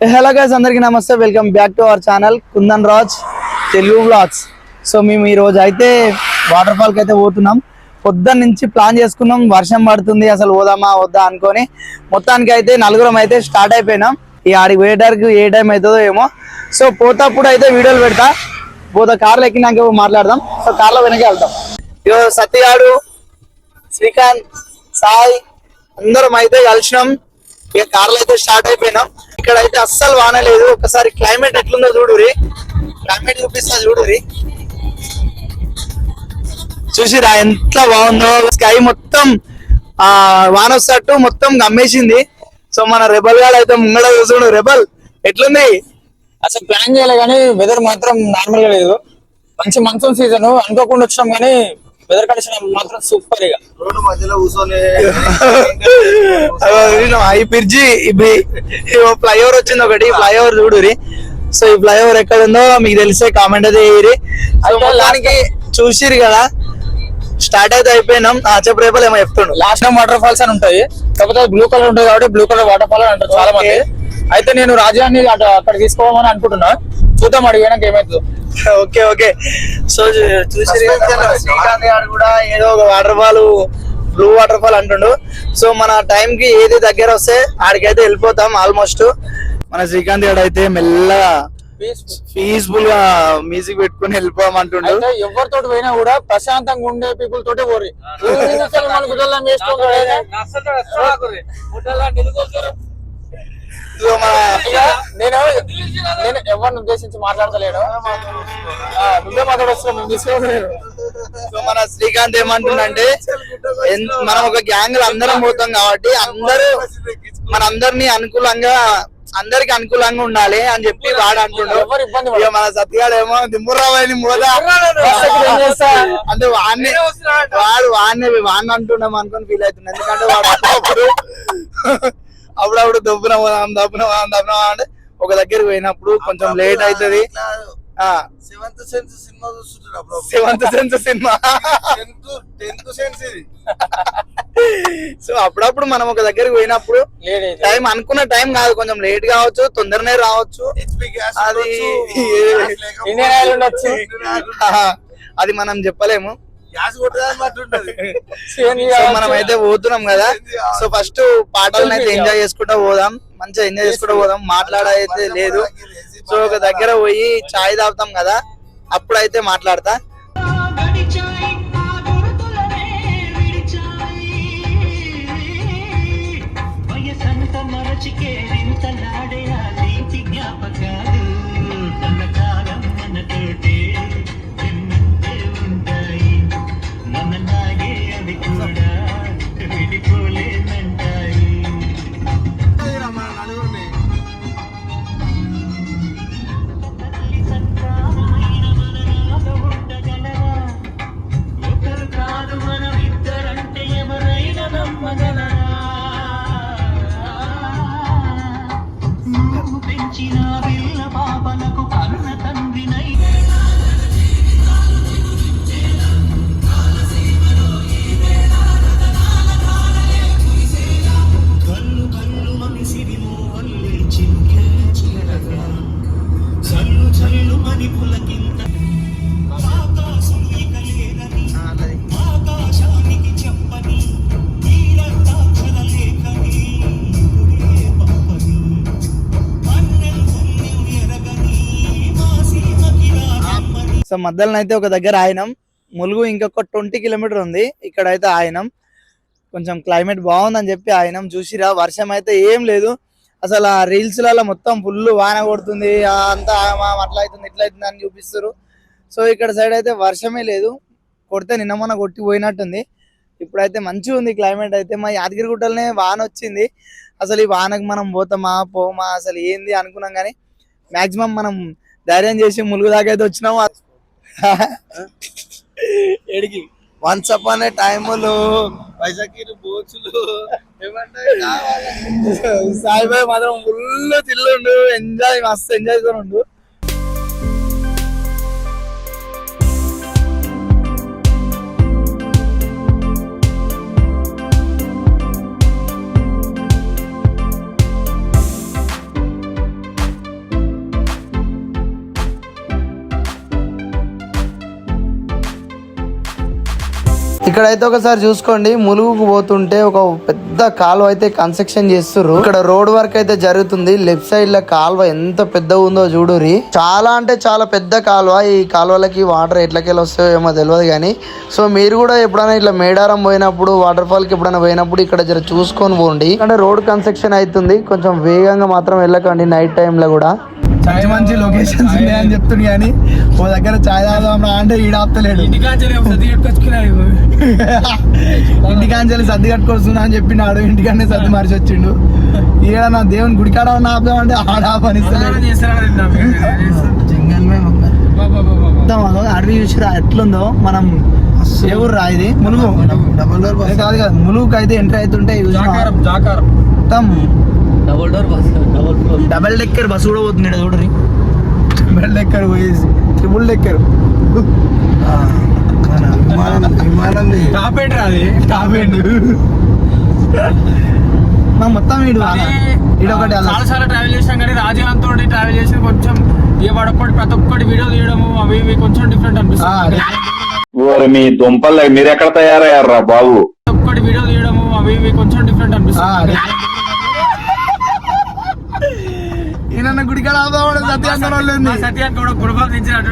Hello guys అందరికీ నమస్తే. Welcome back to our channel Kundan Raj Telugu vlogs so మేము ఈ రోజు అయితే వాటర్ ఫాల్కి అయితే పోతున్నాం. పొద్దున్న నుంచి ప్లాన్ చేసుకున్నాం. వర్షం పడుతుంది అసలు పోదామా వద్దా అనుకొని మొత్తానికి అయితే నలుగురం అయితే స్టార్ట్ అయిపోయినాం. ఈ ఆడికి పోయేటరికి ఏ టైం అవుతుందో ఏమో. సో పోతప్పుడు అయితే వీడియోలు పెడతా. పోతా కార్లో ఎక్కినాక మాట్లాడదాం. సో కార్లో వెనక వెళ్తాం ఇగో సత్యగాడు శ్రీకాంత్ సాయి అందరం అయితే కలిసినాం. ఇక కార్లో అయితే స్టార్ట్ అయిపోయినాం. ఇక్కడ అయితే అస్సలు వాన లేదు. ఒకసారి క్లైమేట్ ఎట్లుందో చూడురి క్లైమేట్ చూపిస్తా చూడురి చూసిరా ఎంత బాగుందో. స్కై మొత్తం ఆ వాన వస్తట్టు మొత్తం గమ్మేసింది. సో మన రెబల్ గాడు అయితే ముంగడ చూసుడు రెబల్ ఎట్లుంది? అసలు ప్లాన్ చేయలే కానీ వెదర్ మాత్రం నార్మల్గా లేదు. మంచి మన్సూన్ సీజన్ అనుకోకుండా వచ్చాం కానీ వెదర్ కండిషన్ మాత్రం సూపర్ ఇక. రోడ్డు మధ్యలో కూర్చొని ఈ బ్రిడ్జి ఫ్లైఓవర్ వచ్చింది ఒకటి ఫ్లైఓవర్ చూడురి సో ఈ ఫ్లైఓవర్ ఎక్కడ ఉందో మీకు తెలిసే కామెంట్ అయితే మొత్తానికి చూసిరు కదా. స్టార్ట్ అయితే అయిపోయినాం. ఆ చెప్పు రేపలు ఏమో చెప్తుండు. లాస్ట్ టైం వాటర్ ఫాల్స్ అని ఉంటాయి. కాకపోతే బ్లూ కలర్ ఉంటుంది కాబట్టి బ్లూ కలర్ వాటర్ ఫాల్ అని అంటారు చాలా మంది అయితే నేను రాజ్యాన్ని అటు అక్కడ తీసుకోవాలని అనుకుంటున్నా. చూద్దాం అడిగినాక ఏమైతుందో. Okay okay. సో గారు కూడా ఏదో ఒక waterfall blue waterfall అంటుండు. సో మన టైం కి ఏది దగ్గర వస్తే ఆడికైతే వెళ్ళిపోతాం ఆల్మోస్ట్ మన శ్రీకాంత్ గారు అయితే మెల్లగా పీస్ఫుల్గా మ్యూజిక్ పెట్టుకుని వెళ్ళిపోమంటుండు అయితే ఎవరితోటి పోయినా కూడా ప్రశాంతంగా ఉండే పీపుల్ తోటే పోరి. నేను నేను ఎవరిని ఉద్దేశించి మాట్లాడతలేను. ఆ, నువ్వే మాట్లాడొస్తున్నావు తీసుకోలేదు సో మన శ్రీకాంత్ ఏమంటుండంటే ఎన్- మనం ఒక గ్యాంగ్ అందరం పోతాం కాబట్టి అందరూ మన అందరినీ అనుకూలంగా అందరికి అనుకూలంగా ఉండాలి అని చెప్పి వాడు ఇక మన సత్యాడు ఏమో దిమ్మురాబాయిని మోదా? అంటే వాడిని వాడు వాడిని వాడిని అంటున్నాం అనుకొని ఫీల్ అవుతుంది ఎందుకంటే వాడు అప్పుడప్పుడు అప్పుడప్పుడు దొబ్బున పోదాం దబ్బున పోదాం దబ్బున అంటే ఒక దగ్గరికి పోయినప్పుడు కొంచెం లేట్ అవుతుంది. Seventh sense cinema seventh sense cinema. Tenth tenth sense ఇది. సో అప్పుడప్పుడు మనం ఒక దగ్గరికి పోయినప్పుడు టైం అనుకున్న టైం కాదు కొంచెం లేట్ కావచ్చు తొందరనే రావచ్చు. హెచ్పి గ్యాస్ అది ఇండియన్ ఆయిల్ ఉండొచ్చు. అది మనం చెప్పలేము. గ్యాస్ కొట్టదని ఉంటది. సో మనం అయితే పోతున్నాం కదా. సో ఫస్ట్ పాటలను అయితే ఎంజాయ్ చేసుకుంటూ పోదాం. మంచిగా ఎంజాయ్ చేసుకుంటూ పోదాం. మాట్లాడైతే లేదు. సో ఒక దగ్గర పోయి చాయ్ తాగుతాం కదా. అప్పుడైతే మాట్లాడతా. పులకింత ఆకాశం ఇక లేదని ఆకాశానికి చెప్పని తీరతాక్షర లేఖని ఇప్పుడే పంపని. అన్నెల్ పుణ్యం ఎరగని మా సీమకి రామ్మని. సో మధ్యలో అయితే ఒక దగ్గర ఆయనం. ములుగు ఇంకొక ట్వంటీ కిలోమీటర్ ఉంది. ఇక్కడ అయితే ఆయనం. కొంచెం క్లైమేట్ బాగుందని చెప్పి ఆయనం చూసిరా. వర్షం అయితే ఏం లేదు. అసలు ఆ రీల్స్లలో మొత్తం ఫుల్ వాన కొడుతుంది అంతా అట్లా అవుతుంది ఇట్లా అవుతుంది అని చూపిస్తారు సో ఇక్కడ సైడ్ అయితే వర్షమే లేదు. కొడితే నిన్న మొన్న కొట్టి పోయినట్టుంది. ఇప్పుడైతే మంచిగా ఉంది క్లైమేట్ అయితే. మా యాదగిరిగుట్టలనే వాన వచ్చింది. అసలు ఈ వానకు మనం పోతామా పోమా అసలు ఏంది అనుకున్నాం కానీ మాక్సిమం మనం ధైర్యం చేసి ములుగు దాకా అయితే వచ్చినాము. ఎడికి వన్స్ అప్ అనే టైములు వైజాగ్ బోచులు ఏమంటాయి సాయిబాబు మాత్రం ఫుల్ తిల్లుండు ఎంజాయ్ మస్తు ఎంజాయ్ ఉండు ఇక్కడైతే ఒకసారి చూసుకోండి ములుగుకు పోతుంటే ఒక పెద్ద కాలువ అయితే కన్స్ట్రక్షన్ చేస్తుర్రు. ఇక్కడ రోడ్ వర్క్ అయితే జరుగుతుంది. లెఫ్ట్ సైడ్లో కాలువ ఎంత పెద్ద ఉందో చూడురి చాలా అంటే చాలా పెద్ద కాలువ. ఈ కాలువలకి వాటర్ ఎట్లకెళ్ళి వస్తాయో ఏమో తెలియదు కానీ సో మీరు కూడా ఎప్పుడైనా ఇట్లా మేడారం పోయినప్పుడు వాటర్ ఫాల్కి ఎప్పుడైనా పోయినప్పుడు ఇక్కడ జర చూసుకొని పోండి. అంటే రోడ్ కన్స్ట్రక్షన్ అవుతుంది. కొంచెం వేగంగా మాత్రం వెళ్ళకండి నైట్ టైంలో కూడా. మంచి మంచి లొకేషన్స్ ఉన్నాయని చెప్తుంది కానీ ఓ దగ్గర చాయ్ తాగుదాం రా అంటే ఈడ ఆపుతలేడు ఇంటికాంచెల్లి సర్ది కట్టుకొస్తున్నా అని చెప్పినాడు ఇంటికానే సర్ది మరిచి వచ్చిండు ఈడ నా దేవుని గుడికాడ ఉన్న ఆపుదాం అంటే ఆడ అదో అడవి చూసిరా ఎట్లుందో? మనం ఊరు రా ఇది. ములుగు డబల్ డోర్ ఏ కాదు కాదు ములుగుకి అయితే ఎంట్రీ అవుతుంటే మొత్తం double door bus double floor double decker bus కూడా పోతుంది చూడరి. డబల్ డెక్కర్ పోయేసి ట్రిపుల్ డెక్కర్ విమానం విమానం టాపేంట్రా అది టాపేండు మా మొత్తం వీడు ఈడు ఒకటి అలా. చాలా చాలా ట్రావెల్ చేసాం కానీ రాజీవ్ తోటి ట్రావెల్ చేసి కొంచెం ఏ వాడొక్కటి ప్రతి ఒక్కటి వీడియో తీయడము అవి ఇవి కొంచెం డిఫరెంట్ అనిపిస్తుంది. మీ దుంపలు మీరెక్కడ తయారయ్యారా బాబు? ప్రతి ఒక్కటి వీడియో తీయడము అవి ఇవి కొంచెం డిఫరెంట్ అనిపిస్తుంది. ఈయన గుడికాడ ఆపుదామని సత్యాంగం వాళ్ళు సత్యాన్ని కూడా గురుబాబు దించినట్టు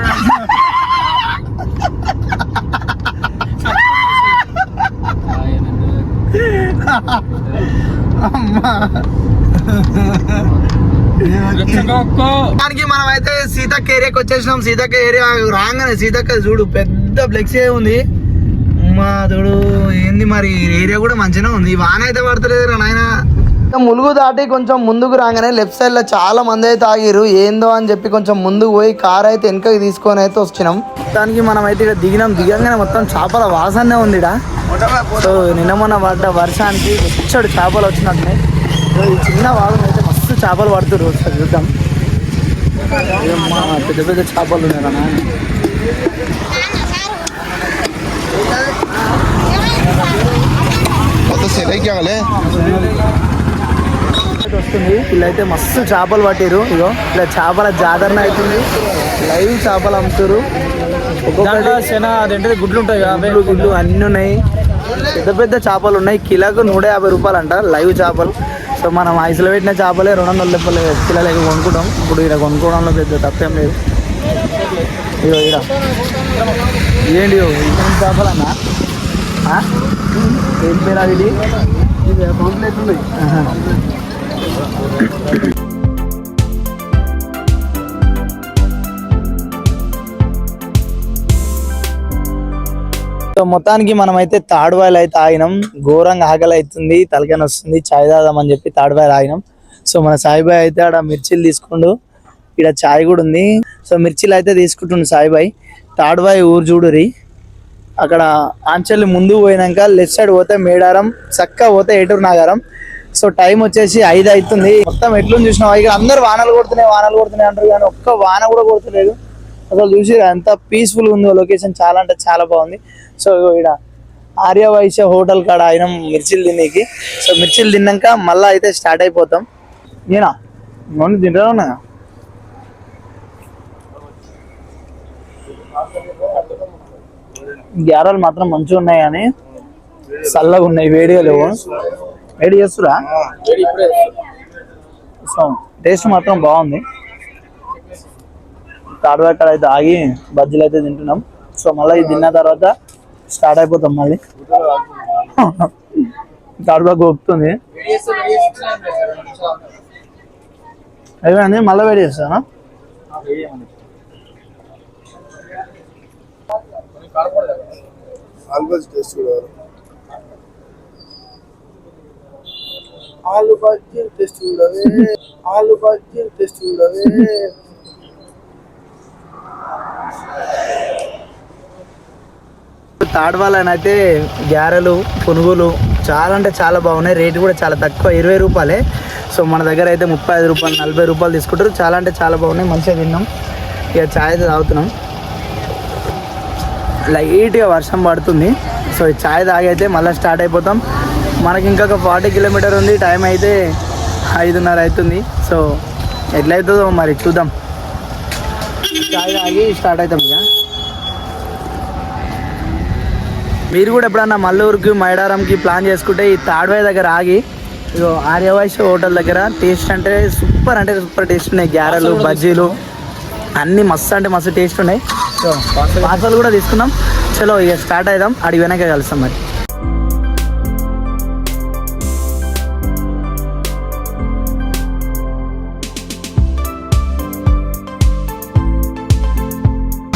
అమ్మా. రెచ్చగొక్కో. దానికి మనం అయితే సీతక్క ఏరియాకి వచ్చేసినాం. సీతక్క ఏరియా రాగానే సీతక్క చూడు పెద్ద ఫ్లెక్సీ ఉంది. మా చూడు ఏంది మరి? ఏరియా కూడా మంచిగా ఉంది. వాన అయితే పడతలేదు నాయన. ములుగు దాటి కొంచెం ముందుకు రాగానే లెఫ్ట్ సైడ్లో చాలా మంది అయితే ఆగిరు ఏందో అని చెప్పి కొంచెం ముందుకు పోయి కార్ అయితే వెనకకి తీసుకొని అయితే వచ్చినాం. దానికి మనం అయితే ఇక్కడ దిగినాం. దిగంగానే మొత్తం చేపల వాసనే ఉంది సో నిన్న మొన్న పడ్డ వర్షానికి వచ్చాడు చేపలు వచ్చినట్టున్నాయి ఈ చిన్న వాదం అయితే మస్తు చేపలు పడుతున్నారు ఒకసారి చూద్దాం. పెద్ద పెద్ద చేపలు ఉన్నాయి రా నాయన. వస్తుంది వీళ్ళైతే మస్తు చేపలు పట్టిరు ఇగో ఇలా చేపల జాతరణ అవుతుంది. లైవ్ చేపలు అమ్ముతారు ఒక్కొక్కటి గుడ్లు ఉంటాయి గుడ్లు గుడ్లు అన్ని ఉన్నాయి. పెద్ద పెద్ద చేపలు ఉన్నాయి. కిలోకు నూట యాభై రూపాయలు అంట లైవ్ చేపలు. సో మనం ఐసులో పెట్టిన చేపలే రెండు వందల రూపాయలు కిలోలకి కొనుక్కుంటాం. ఇప్పుడు ఇక్కడ కొనుక్కోవడంలో పెద్ద తప్పేం లేదు. ఇగో ఇక్కడ ఏంటి చేపలన్నా? ఏం పేరు అది? ఇది ఆహా. సో మొత్తానికి మనం అయితే తాడువాయలు అయితే ఆగినాం. ఘోరంగా ఆకలి అవుతుంది తలకని వస్తుంది చాయ్ తాదామని చెప్పి తాడువాయలు ఆగినాం. సో మన సాయిబాయ్ అయితే ఆడ మిర్చిలు తీసుకుండు. ఇక్కడ చాయ్ కూడా ఉంది. సో మిర్చిలు అయితే తీసుకుంటుండు సాయిబాయ్. తాడువాయి ఊరు చూడురి. అక్కడ ఆంచల్ ముందు పోయినాక లెఫ్ట్ సైడ్ పోతే మేడారం చక్క పోతే ఏటూరు నాగారం. సో టైం వచ్చేసి ఐదు అవుతుంది. మొత్తం ఎట్లుంది చూసినా ఇక్కడ అందరు వానలు కొడుతున్నాయి వానలు కొడుతున్నాయి అంటారు కానీ ఒక్క వాన కూడా కొడుతలేదు. అసలు చూసి ఎంత పీస్ఫుల్ ఉందో లొకేషన్ చాలా అంటే చాలా బాగుంది. సో ఇక్కడ ఆర్య వైశ్య హోటల్ కాడ ఆయన మిర్చిలు తినేకి. సో మిర్చిలు తిన్నాక మళ్ళీ అయితే స్టార్ట్ అయిపోతాం. నేనా? నన్ను తింటా ఉన్నా గ్యారాలు మాత్రం మంచిగా ఉన్నాయి కానీ చల్లగా ఉన్నాయి వేడిగా లేవు. వేడి చేస్తురా? సో టేస్ట్ మాత్రం బాగుంది. తాడువా అక్కడ అయితే ఆగి బజ్జీలు అయితే తింటున్నాం. సో మళ్ళీ ఇది తిన్న తర్వాత స్టార్ట్ అయిపోతాం మళ్ళీ. తాడువా గోపుతుంది అయిపోయింది మళ్ళీ వేడి చేస్తాను? టేస్ట్ కూడా ఆలు బజ్జీ టెస్ట్ కూడా ఆలు బజ్జీ టెస్ట్ కూడా తాడవాలనైతే గ్యారెలు పునుగులు చాలా అంటే చాలా బాగున్నాయి. రేటు కూడా చాలా తక్కువ ఇరవై రూపాయలే. సో మన దగ్గర అయితే ముప్పై ఐదు రూపాయలు నలభై రూపాయలు తీసుకుంటారు. చాలా అంటే చాలా బాగున్నాయి. మంచిగా తిన్నాం. ఇక ఛాయ్ అయితే తాగుతున్నాం. లైట్గా వర్షం పడుతుంది. సో ఛాయ్ తాగైతే మళ్ళీ స్టార్ట్ అయిపోతాం. మనకి ఇంకొక ఫార్టీ కిలోమీటర్ ఉంది టైం అయితే ఐదున్నర అవుతుంది. సో ఎట్లయితుందో మరి చూద్దాం. తాగి స్టార్ట్ అవుతాం ఇక. మీరు కూడా ఎప్పుడన్నా మల్లూరుకి మైడారంకి ప్లాన్ చేసుకుంటే ఈ తాడ్వాయి దగ్గర ఆగి ఇగో ఆర్యవైశ్య హోటల్ దగ్గర టేస్ట్ అంటే సూపర్ అంటే సూపర్ టేస్ట్ ఉన్నాయి. గ్యారెలు బజ్జీలు అన్నీ మస్తు అంటే మస్తు టేస్ట్ ఉన్నాయి. సో పార్సల్ కూడా తీసుకున్నాం. చలో ఇక స్టార్ట్ అవుదాం అడిగి వెనక కలుస్తాం మరి.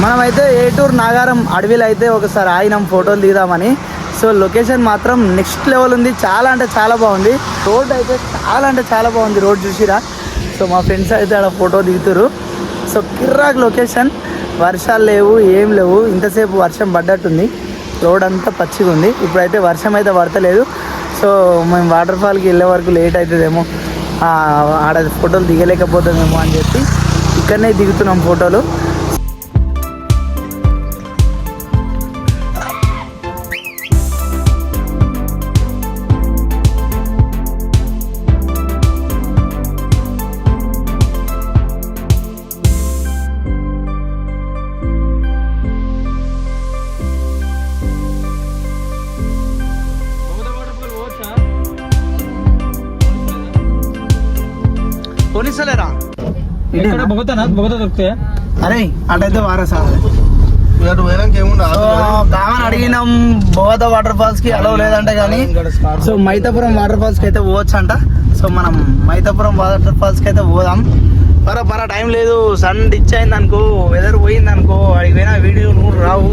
మనమైతే ఏటూరు నాగారం అడవిలో అయితే ఒకసారి ఆగినాం ఫోటోలు దిగుదామని. సో లొకేషన్ మాత్రం నెక్స్ట్ లెవెల్ ఉంది. చాలా అంటే చాలా బాగుంది. రోడ్ అయితే చాలా అంటే చాలా బాగుంది. రోడ్ చూసిరా? సో మా ఫ్రెండ్స్ అయితే ఆడ ఫోటో దిగుతారు సో కిర్రాక్ లొకేషన్. వర్షాలు లేవు ఏం లేవు. ఇంతసేపు వర్షం పడ్డట్టుంది. రోడ్ అంతా పచ్చిగా ఉంది. ఇప్పుడైతే వర్షం అయితే పడతలేదు. సో మేము వాటర్ ఫాల్కి వెళ్ళే వరకు లేట్ అవుతుందేమో. ఆడ ఫోటోలు దిగలేకపోతామేమో అని చెప్పి ఇక్కడనే దిగుతున్నాం ఫోటోలు. బొగతానా బొగత దొరుకుతాయా అరే అటైతే వారసా ఇటు పోయినాక ఏముండదు సో కామన్ అడిగినాం బోధ వాటర్ ఫాల్స్కి అలవ్ లేదంట కానీ సో మైతాపురం వాటర్ ఫాల్స్కి అయితే పోవచ్చు అంట సో మనం మైతాపురం వాటర్ ఫాల్స్కి అయితే పోదాం. పర పర టైం లేదు. సన్ డిచ్ అయింది అనుకో వెదర్ పోయింది అనుకో అడిగి పోయినా వీడియో నువ్వు రావు.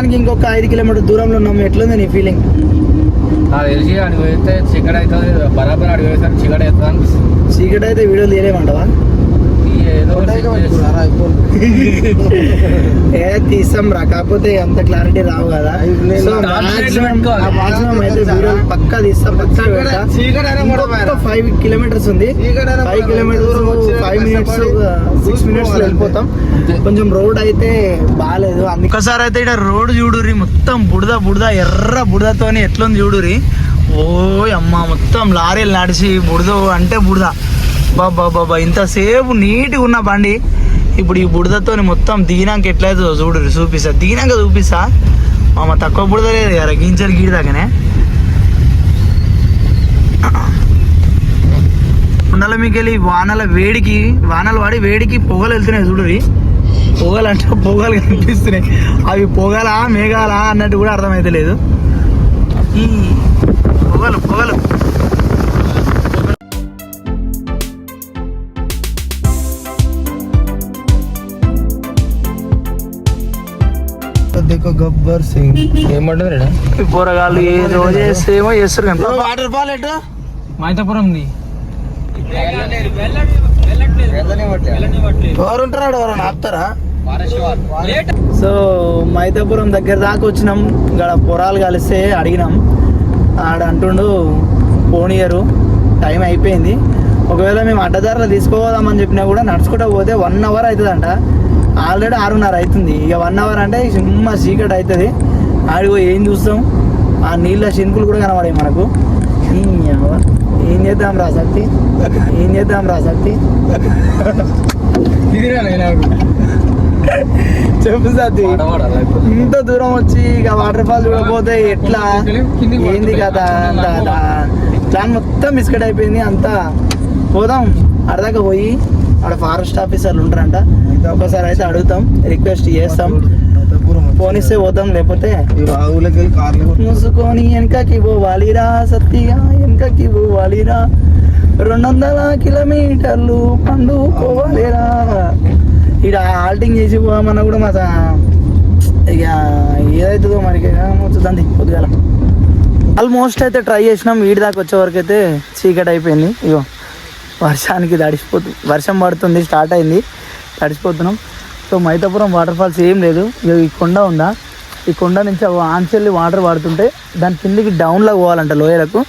మొత్తానికి ఇంకొక ఐదు కిలోమీటర్ దూరంలో ఉన్నాం. ఎట్లుంది నీ ఫీలింగ్ నాకు తెలిసి అడిగి పోతే చికెన్ అవుతుంది బరాబర్ అడిగి పోతే చికెన్ అవుతుంది అనిపిస్తుంది చీకటి అయితే వీడియోలు తీయలేమంటవా? ఏ తీసాం రా. కాకపోతే అంత క్లారిటీ రావు కదా. సో మాక్సిమం మాక్సిమం అయితే పక్కా తీస్తాం పక్కా పెడతా. ఫైవ్ కిలోమీటర్స్ ఉంది. Five kilometres five minutes six minutes వెళ్ళిపోతాం. కొంచెం రోడ్ అయితే బాగాలేదు అందుకోసారి అయితే ఇక్కడ రోడ్ చూడురి మొత్తం బుడద బుడద ఎర్ర బుడదతోని ఎట్లుంది చూడురి ఓ అమ్మ మొత్తం లారీలు నడిచి బుడద అంటే బుడద బాబా బాబా ఇంతసేపు నీట్గా ఉన్న బండి. ఇప్పుడు ఈ బుడదతోని మొత్తం దిగినాక ఎట్లయితుందో చూడు చూపిస్తా. దిగినాక చూపిస్తా. మామ తక్కువ బుడద లేదు కదా గింజలు గీడి దాకానే. ఉండాల మీకెళ్ళి వానల వేడికి వానలు వాడి వేడికి పొగలు వెళ్తున్నాయి చూడవి పొగలు అంటే పొగలు కనిపిస్తున్నాయి. అవి పొగలా మేఘాలా అన్నట్టు కూడా అర్థమైతే లేదు ఈ పొగలు పొగలు. గబ్బర్ సింగ్. ఏమంటుంది ఈ పోరగాళ్ళు ఏదో చేస్తేమో చేస్తారు కానీ వాటర్ ఫాల్ ఎటు? మైతాపురం ది ఎవరు ఉంటారు ఎవరైనా ఆపుతారా? సో మైతాపురం దగ్గర దాకా వచ్చినాం. ఇక్కడ పొరాలు కలిస్తే అడిగినాం. ఆడ అంటుండు పోనీయరు టైం అయిపోయింది. ఒకవేళ మేము అడ్డదారిలో తీసుకోపోదామని చెప్పినా కూడా నడుచుకుంటూ పోతే వన్ అవర్ అవుతుందంట. ఆల్రెడీ ఆరున్నర అవుతుంది. ఇక వన్ అవర్ అంటే సిమ్మ చీకటి అవుతుంది. ఆడికి పోయి ఏం చూస్తాం? ఆ నీళ్ళ శింకులు కూడా కనబడాయి మనకు. ఏం చేద్దాం రా శక్తి ఏం చేద్దాం రా శక్తి చెప్పు సత్తి. ఇంత దూరం వచ్చి ఇక వాటర్ ఫాల్ చూడకపోతే ఎట్లా? ఏంది కదా అంత ప్లాన్ మొత్తం బిస్కెట్ అయిపోయింది అంతా. పోదాం. అడదాకా పోయి అక్కడ ఫారెస్ట్ ఆఫీసర్లు ఉంటారంట. ఒకసారి అయితే అడుగుతాం రిక్వెస్ట్ చేస్తాం. పోనిస్తే పోతాం లేకపోతే మూసుకొని వెనకకి పోవాలిరా సత్తిగా వెనకకి పోవాలిరా. రెండు వందల కిలోమీటర్లు పండు పోవాలిరా ఇక హాల్టింగ్ చేసి పోదామన్నా కూడా మా ఇక ఏదైతుందో మరి చూద్దాం పొద్దుగాల. ఆల్మోస్ట్ అయితే ట్రై చేసినాం వీడి దాకా వచ్చే వరకు అయితే చీకటి అయిపోయింది ఇగో. వర్షానికి తడిసిపోతుంది వర్షం పడుతుంది స్టార్ట్ అయింది తడిసిపోతున్నాం. సో మైతాపురం వాటర్ ఫాల్స్ ఏం లేదు. ఇక ఈ కొండ ఉందా? ఈ కొండ నుంచి ఆ వాటర్ పడుతుంటే దాని కిందికి డౌన్లో పోవాలంట లోయలకు.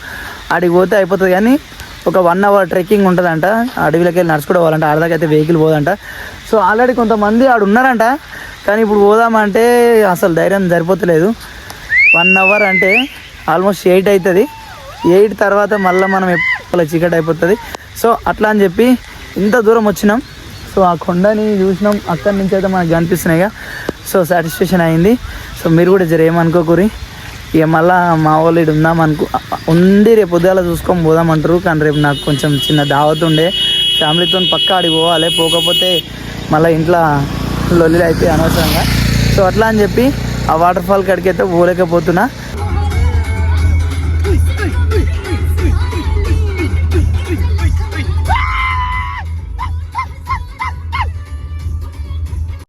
అడిగి పోతే అయిపోతుంది. కానీ ఒక వన్ అవర్ ట్రెక్కింగ్ ఉంటుందంట. అడవిలోకి వెళ్ళి నడుచుకుంటూ పోవాలంట ఆడదాకా అయితే వెహికల్ పోదంట. సో ఆల్రెడీ కొంతమంది ఆడు ఉన్నారంట. కానీ ఇప్పుడు పోదామంటే అసలు ధైర్యం సరిపోతలేదు. వన్ అవర్ అంటే ఆల్మోస్ట్ ఎయిట్ అవుతుంది ఎయిట్ తర్వాత మళ్ళీ మనం ఎప్- చీకటి అయిపోతుంది. సో అట్లా అని చెప్పి ఇంత దూరం వచ్చినాం. సో ఆ కొండని చూసినాం. అక్కడి నుంచి అయితే మనకు కనిపిస్తున్నాయిగా సో సాటిస్ఫాక్షన్ అయింది. సో మీరు కూడా జర ఏమనుకోకూరి ఇక మళ్ళా మా వాళ్ళు ఇటు ఉందాం అనుకో ఉంది రేపు ఉదయాల చూసుకొని పోదామంటారు కానీ రేపు నాకు కొంచెం చిన్న దావత్ ఉండే. ఫ్యామిలీతో పక్క ఆడికి పోవాలి. పోకపోతే మళ్ళీ ఇంట్లో లొల్లి అయితే అనవసరంగా. సో అట్లా అని చెప్పి ఆ వాటర్ ఫాల్ అయితే పోలేకపోతున్నా.